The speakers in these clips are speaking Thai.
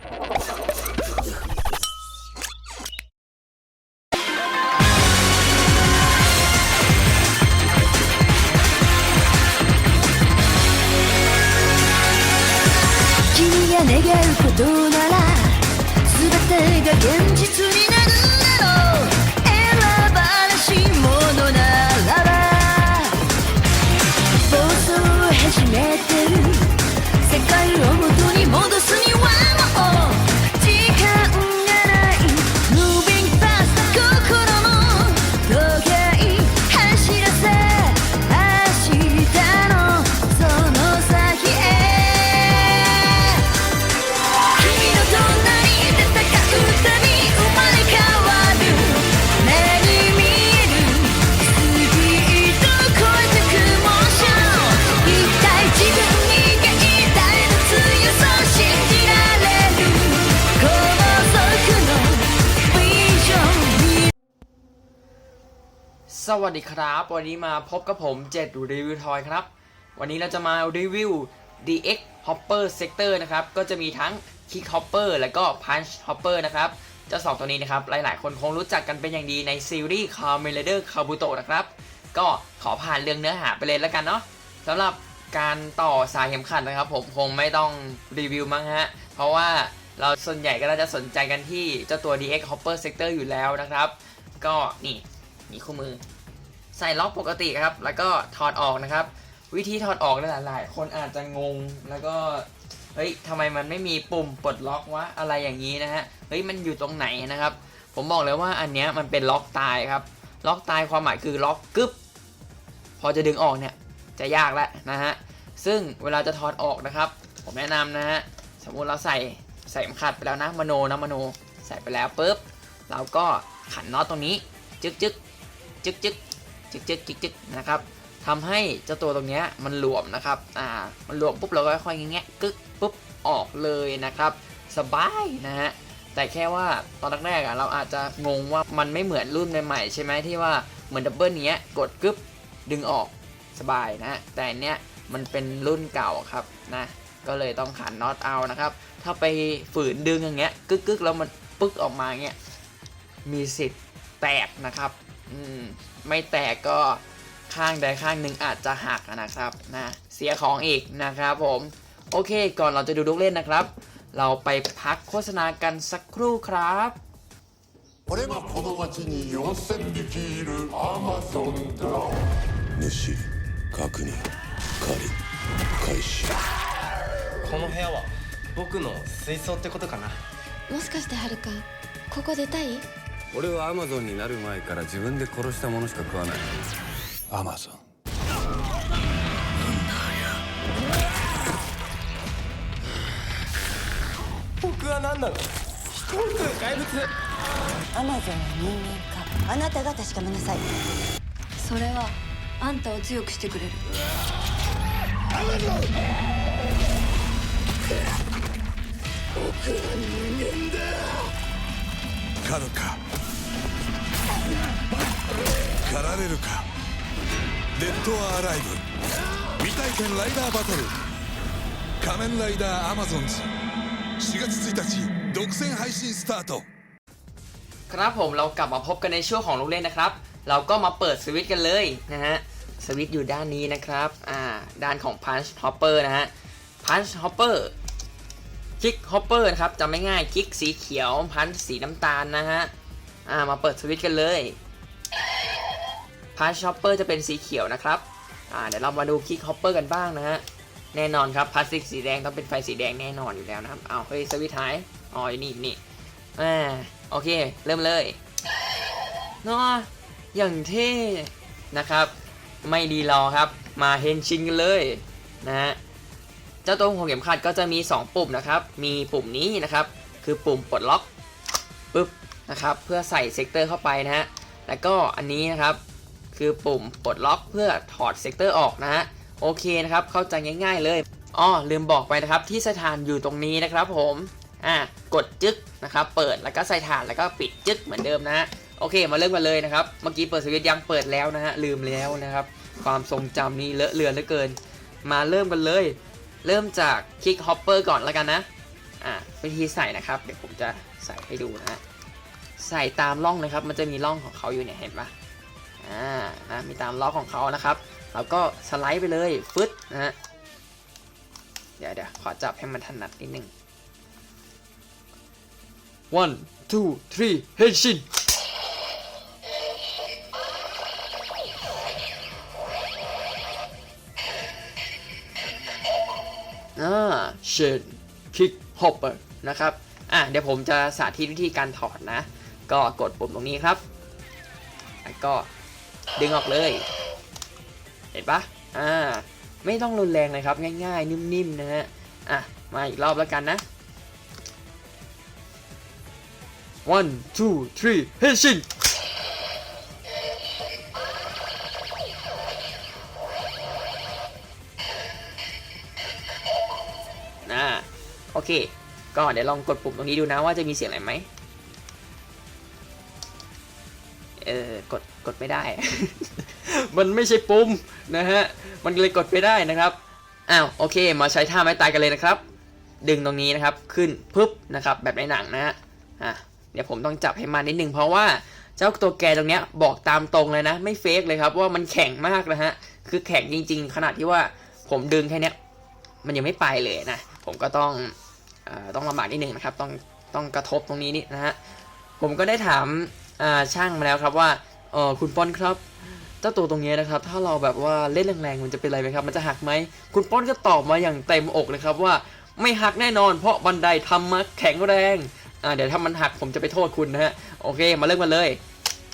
君が願うことなら全てが現実。 สวัสดีครับ วันนี้มาพบกับผมเจ็ดรีวิวทอยครับ วันนี้เราจะมารีวิว DX Hopper Sector นะครับ ก็จะมีทั้ง Kick Hopper และก็ Punch Hopper นะครับเจ้าสองตัวนี้นะครับ หลายๆ คนคงรู้จักกันเป็นอย่างดีในซีรีส์ Kamen Rider Kabuto นะครับ ก็ขอผ่านเรื่องเนื้อหาไปเลยแล้วกันเนาะสำหรับการต่อสายเข็มขัดนะครับ ผมคงไม่ต้องรีวิวมั้งฮะ เพราะว่าเราส่วนใหญ่ก็จะสนใจกันที่เจ้าตัว DX Hopper Sector อยู่แล้วนะครับ ก็นี่นี่คู่มือ ใส่ล็อกปกติครับ แล้วก็ถอดออกนะครับ วิธีถอดออกเนี่ยหลายๆ คนอาจจะงงแล้วก็เฮ้ยทำไมมันไม่มีปุ่มปลดล็อกวะอะไรอย่างนี้นะฮะเฮ้ยมันอยู่ตรงไหนนะครับ ผมบอกเลยว่าอันเนี้ยมันเป็นล็อกตายครับ ล็อกตายความหมายคือล็อกกึ๊บพอจะดึงออกเนี่ยจะยากแล้วนะฮะซึ่งเวลาจะถอดออกนะครับ ผมแนะนำนะฮะสมมุติเราใส่ใส่เข็มขัดไปแล้วนะมโนนะมโนใส่ไปแล้วปุ๊บเราก็ขันน็อตตรงนี้จึ๊กจึ๊กจึ๊กจึ๊ก จึกจึกจึกจึกนะครับทำให้เจ้าตัวตรงเนี้ยมันหลวมนะครับอ่ามันหลวมปุ๊บเราก็ค่อยๆแงะกึกปุ๊บออกเลยนะครับ สบายนะฮะแต่แค่ว่าตอนแรกๆอะเราอาจจะงงว่ามันไม่เหมือนรุ่นใหม่ๆใช่ไหมที่ว่าเหมือนดับเบิลเนี้ยกดกึ๊บดึงออกสบายนะแต่อันเนี้ยมันเป็นรุ่นเก่าครับนะก็เลยต้องขันน็อตเอานะครับ ถ้าไปฝืนดึงอย่างเงี้ยกึกกึกแล้วมันปึ๊กออกมาเงี้ยมีสิทธิ์แตกนะครับ อืม ไม่แตกก็ข้างใดข้างหนึ่งอาจจะหักนะครับนะเสียของอีกนะครับผม โอเค ก่อนเราจะดูลูกเล่นนะครับ เราไปพักโฆษณากันสักครู่ครับ これがこの町に4000匹いるアマゾンだ主確認仮開始この部屋は僕の水槽ってことかなもしかしてはるかここ出たい 俺はアマゾンになる前から自分で殺したものしか食わない。アマゾン。僕は何なの？人を食う怪物アマゾンは人間か。あなたが確かめなさい。それはあんたを強くしてくれる。狩るか狩られるかデッド・ア・アライブ未体験ライダーバトル仮面ライダーアマゾンズ4月1日独占配信スタート ครับผมเรากลับมาพบกันในช่วงของลูกเล่นนะครับ เราก็มาเปิดสวิตช์กันเลยนะฮะ สวิตช์อยู่ด้านนี้นะครับ อ่า ด้านของ Punch Hopper นะฮะ Punch Hopper คิก Hopper นะครับจำไม่ง่ายคิกสีเขียว พันสีน้ำตาลนะฮะ อ่า มาเปิดสวิตช์กันเลย Punch Hopper จะเป็นสีเขียวนะครับอ่าเดี๋ยวเรามาดูคิก Hopper กันบ้างนะฮะแน่นอนครับพลาสติกสีแดงต้องเป็นไฟสีแดงแน่นอนอยู่แล้วนะครับเอาเฮ้ยสวิตช์หายอ๋อยี่นี่อ่าโอเค เริ่มเลยเนาะอย่างเท่นะครับ ไม่ดีรอครับ มาเฮนชินกันเลยนะฮะเจ้าตัวหัวเข็มขัดก็จะมี 2 ปุ่มนะครับ มีปุ่มนี้นะครับ คือปุ่มปลดล็อกปึ๊บนะครับ เพื่อใส่เซกเตอร์เข้าไปนะฮะแล้วก็อันนี้นะครับ คือปุ่มปลดล็อกเพื่อถอดเซกเตอร์ออกนะฮะโอเคนะครับเข้าใจง่าย ๆ เลยอ้อลืมบอกไปนะครับที่สถานอยู่ตรงนี้นะครับผมอะกดจึ๊กนะครับเปิดแล้วก็ใส่ฐานแล้วก็ปิดจึ๊กเหมือนเดิมนะฮะโอเคมาเริ่มกันเลยนะครับเมื่อกี้เปิดสวิตช์ยังเปิดแล้วนะฮะลืมแล้วนะครับ ความทรงจำนี่เลอะเลือนเหลือเกิน มาเริ่มกันเลย เริ่มจากคลิกฮอปเปอร์ก่อนแล้วกันนะอะวิธีใส่นะครับเดี๋ยวผมจะใส่ให้ดูนะใส่ตามร่องเลยครับ มันจะมีร่องของเขาอยู่เนี่ยเห็นปะ อ่านะมีตามร่องของเขานะครับแล้วก็สไลด์ไปเลยฟึดนะฮะเดี๋ยวเดี๋ยวขอจับให้มันถนัดนิดนึง one two three เฮชินอ่าเชนคิกฮอปเปอร์นะครับ อะเดี๋ยวผมจะสาธิตวิธีการถอดนะ ก็กดปุ่มตรงนี้ครับ แล้วก็ ดึงออกเลย เห็นปะอ่า ไม่ต้องรุนแรงเลยครับ ง่ายๆ นิ่มๆ นะฮะ อะ มาอีกรอบแล้วกันนะ one two three เฮชินอ่าโอเค ก็เดี๋ยวลองกดปุ่มตรงนี้ดูนะว่าจะมีเสียงอะไรไหมเออ กด กดไม่ได้ มันไม่ใช่ปุ่มนะฮะ มันเลยกดไม่ได้นะครับ อ้าวโอเค มาใช้ท่าไม้ตายกันเลยนะครับ ดึงตรงนี้นะครับ ขึ้นปึ๊บนะครับ แบบในหนังนะฮะ อะ เดี๋ยวผมต้องจับให้มันนิดนึงเพราะว่าเจ้าตัวแกตรงเนี้ยบอกตามตรงเลยนะ ไม่เฟกเลยครับว่ามันแข็งมากนะฮะ คือแข็งจริง ๆ ขนาดที่ว่าผมดึงแค่เนี้ย มันยังไม่ไปเลยนะ ผมก็ต้องเออต้องลำบากนิดนึงนะครับ ต้องต้องกระทบตรงนี้นี่นะฮะ ผมก็ได้ถามอ่าช่างมาแล้วครับว่า เออคุณป้อนครับเจ้าตัวตรงนี้นะครับ ถ้าเราแบบว่าเล่นแรงๆมันจะเป็นอะไรไหมครับ มันจะหักไหม คุณป้อนก็ตอบมาอย่างเต็มอกเลยครับว่าไม่หักแน่นอน เพราะบันไดทำมาแข็งแรง อ่าเดี๋ยวถ้ามันหักผมจะไปโทษคุณนะฮะ โอเค มาเริ่มกันเลย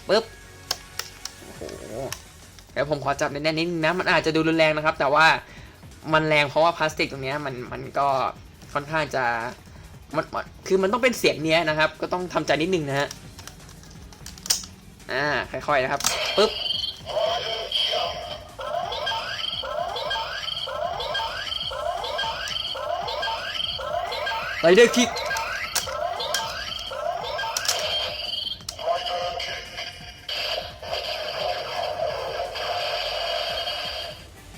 ปึ๊บโอ้โหเดี๋ยวผมขอจับแน่นๆนิดนึงนะ มันอาจจะดูรุนแรงนะครับ แต่ว่ามันแรงเพราะว่าพลาสติกตรงนี้มันมันก็ค่อนข้างจะมันมันคือมันต้องเป็นเสียงเนี้ยนะครับ ก็ต้องทำใจนิดนึงนะฮะ อ่าค่อยๆนะครับปึ๊บไรเดอร์คิก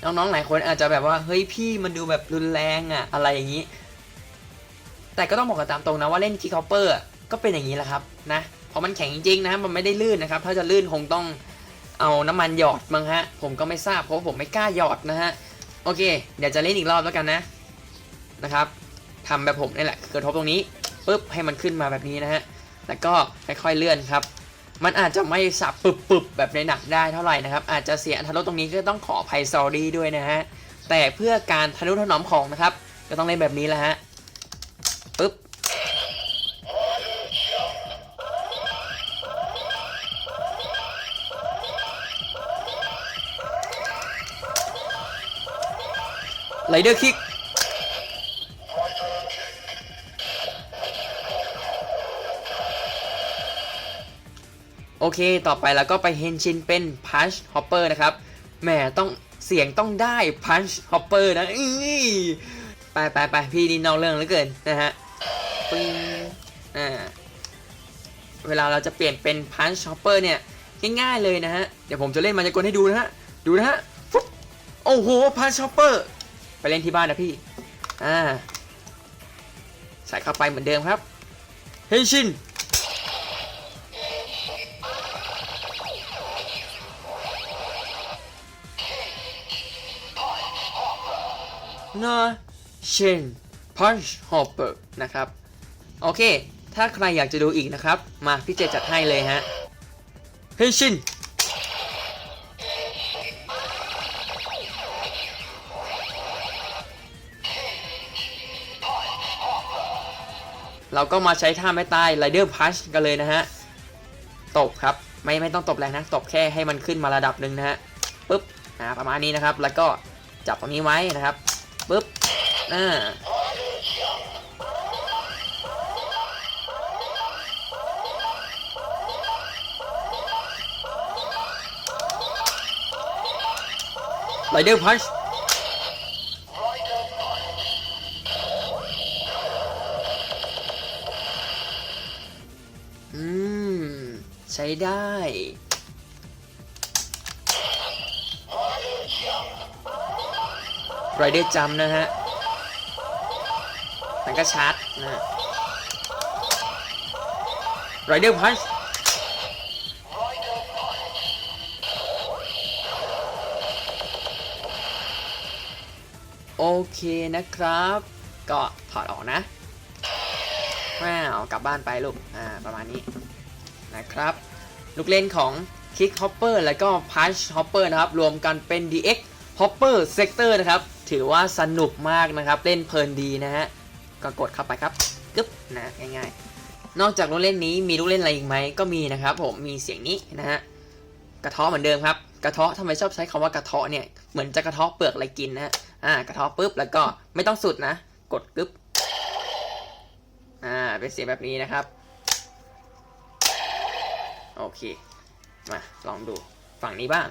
น้องๆหลายคนอาจจะแบบว่าเฮ้ยพี่มันดูแบบรุนแรงอะอะไรอย่างนี้ แต่ก็ต้องบอกกันตามตรงนะว่าเล่นคิกคอปเปอร์ก็เป็นอย่างนี้แหละครับนะ ราะมันแข็งจริงๆนะครับมันไม่ได้ลื่นนะครับ ถ้าจะลื่นคงต้องเอาน้ำมันหยอดมั้งฮะ ผมก็ไม่ทราบเพราะผมไม่กล้าหยอดนะฮะ โอเค เดี๋ยวจะเล่นอีกรอบแล้วกันนะ นะครับทำแบบผมนี่แหละ คือกระทบตรงนี้ปุ๊บให้มันขึ้นมาแบบนี้นะฮะ แล้วก็ค่อยๆเลื่อนครับ มันอาจจะไม่สับปึบๆแบบในหนักได้เท่าไหร่นะครับ อาจจะเสียอัตรถรสตรงนี้ก็ต้องขออภัยซอรี่ด้วยนะฮะ แต่เพื่อการทะนุถนอมของนะครับ ก็ต้องเล่นแบบนี้แหละฮะ ไรเดอร์คิกโอเค ต่อไปเราก็ไปเฮนชินเป็น Punch Hopper นะครับ แหม ต้องเสียงต้องได้ Punch Hopper นะอื้อไปไปไปพี่นี่นอกเรื่องเหลือเกินนะฮะปึ้งอ่า เวลาเราจะเปลี่ยนเป็น Punch Hopper เนี่ย ง่ายๆเลยนะฮะ เดี๋ยวผมจะเล่นมายากลให้ดูนะฮะ ดูนะฮะฟุ๊บโอ้โห Punch Hopper ไปเล่นที่บ้านนะพี่ อ่า ใส่เข้าไปเหมือนเดิมครับ เฮนชินนะเชนพันช์ฮอปเปอร์นะครับ โอเค ถ้าใครอยากจะดูอีกนะครับ มาพี่เจจัดให้เลยฮะ เฮชิน เราก็มาใช้ท่าไม้ตายไรเดอร์พัชกันเลยนะฮะ ตบครับ ไม่ไม่ต้องตบแรงนะ ตบแค่ให้มันขึ้นมาระดับหนึ่งนะฮะปึ๊บอ่าประมาณนี้นะครับ แล้วก็จับตรงนี้ไว้นะครับปึ๊บอ่าไรเดอร์พัช ได้ ไรเดอร์จำนะฮะ มันก็ชาร์จนะไรเดอร์พันช์โอเคนะครับ ก็ถอดออกนะว้าว กลับบ้านไปลูก อ่า ประมาณนี้นะครับ ลูกเล่นของ Kick Hopper แล้วก็ Punch Hopper นะครับ รวมกันเป็น DX Hopper Sector นะครับ ถือว่าสนุกมากนะครับ เล่นเพลินดีนะฮะ ก็กดเข้าไปครับกึ๊บนะง่ายๆ นอกจากลูกเล่นนี้มีลูกเล่นอะไรอีกไหมก็มีนะครับผมมีเสียงนี้นะฮะกระเทาะเหมือนเดิมครับกระเทาะทำไมชอบใช้คำว่ากระเทาะเนี่ยเหมือนจะกระเทาะเปลือกอะไรกินนะฮะอ่ากระเทาะปุ๊บแล้วก็ไม่ต้องสุดนะ กดกึ๊บอ่าเป็นเสียงแบบนี้นะครับ โอเค มาลองดูฝั่งนี้บ้าง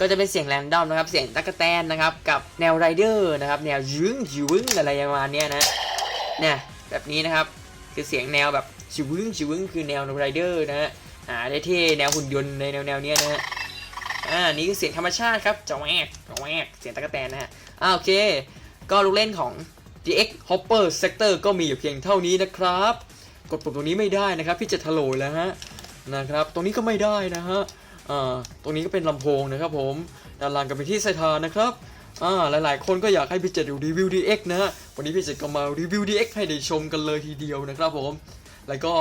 ก็จะเป็นเสียงแรนดอมนะครับ เสียงตั๊กแตนนะครับ กับแนวไรเดอร์นะครับ แนวยืงยืงอะไรประมาณนี้นะเนี่ยแบบนี้นะครับ คือเสียงแนวแบบชิวึงชิวึงคือแนวไรเดอร์นะฮะอ่าได้เท่แนวหุ่นยนต์ในแนวแนวเนี้ยนะฮะอ่านี่คือเสียงธรรมชาติครับจะแวกจะแวกเสียงตั๊กแตนนะฮะอ่าโอเค ก็ลูกเล่นของ GX Hopper Sector ก็มีอยู่เพียงเท่านี้นะครับ กดปุ่มตรงนี้ไม่ได้นะครับ พี่จะทะโหลแล้วฮะนะครับ ตรงนี้ก็ไม่ได้นะฮะตรงนี้ก็เป็นลำโพงนะครับผมด้านล่างก็เป็นที่ใส่ทานนะครับอ่าหลายๆ คนก็อยากให้พี่เจดดูรีวิว DX นะฮะวันนี้พี่เจดก็มารีวิว DX ให้ได้ชมกันเลยทีเดียวนะครับผม แล้วก็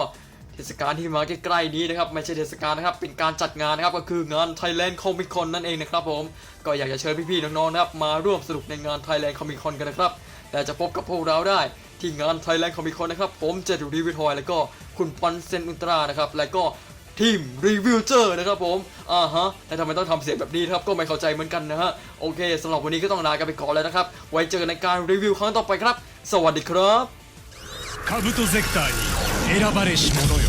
เทศกาลที่มาใกล้ๆนี้นะครับไม่ใช่เทศกาลนะครับเป็นการจัดงานนะครับก็คืองาน Thailand Comic Con นั่นเองนะครับผมก็อยากจะเชิญพี่ๆน้องๆนะครับมาร่วมสนุกในงาน Thailand Comic Con กันนะครับ แต่จะพบกับพวกเราได้ ที่งาน Thailand Comic Con นะครับ ผมเจดูรีวิทอย แล้วก็คุณปันเซนอุนตรานะครับ และก็ทีมรีวิวเจอร์นะครับผม อ่าฮะ แต่ทำไมต้องทำเสียงแบบนี้ครับ ก็ไม่เข้าใจเหมือนกันนะฮะ โอเคสำหรับวันนี้ก็ต้องลากันไปก่อนแล้วนะครับ ไว้เจอกันในการรีวิวครั้งต่อไปครับ สวัสดีครับカブトゼクターに選ばれし者よ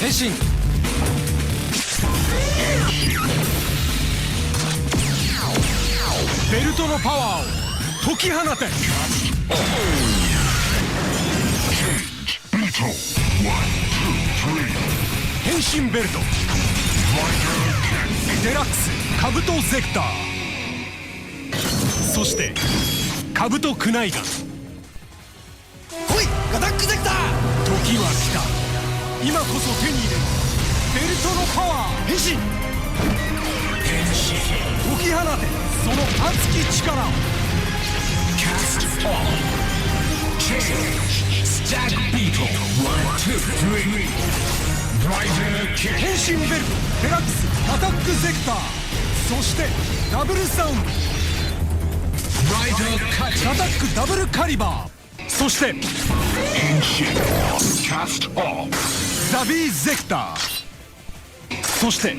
変身ベルトのパワーを解き放て。変身ベルト。デラックスカブトゼクター。そしてカブトクナイガンほいガタックゼクター。時は来た。今こそ手に入れる。ベルトのパワー。変身。変身。解き放て。その熱き力を Cast on. Change. Stag Beetle. One, two, three. Driver kick. 変身ベルデラックスアタックゼクターそしてダブルサウンドアタックダブルカリバーそしてザビーゼクターそして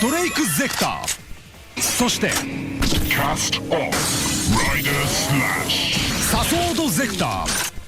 ドレイクゼクターそしてキャストオフライダースラッシュサソードゼクター。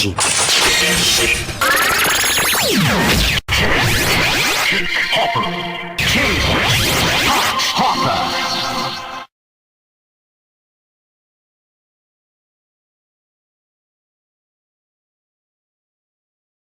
変身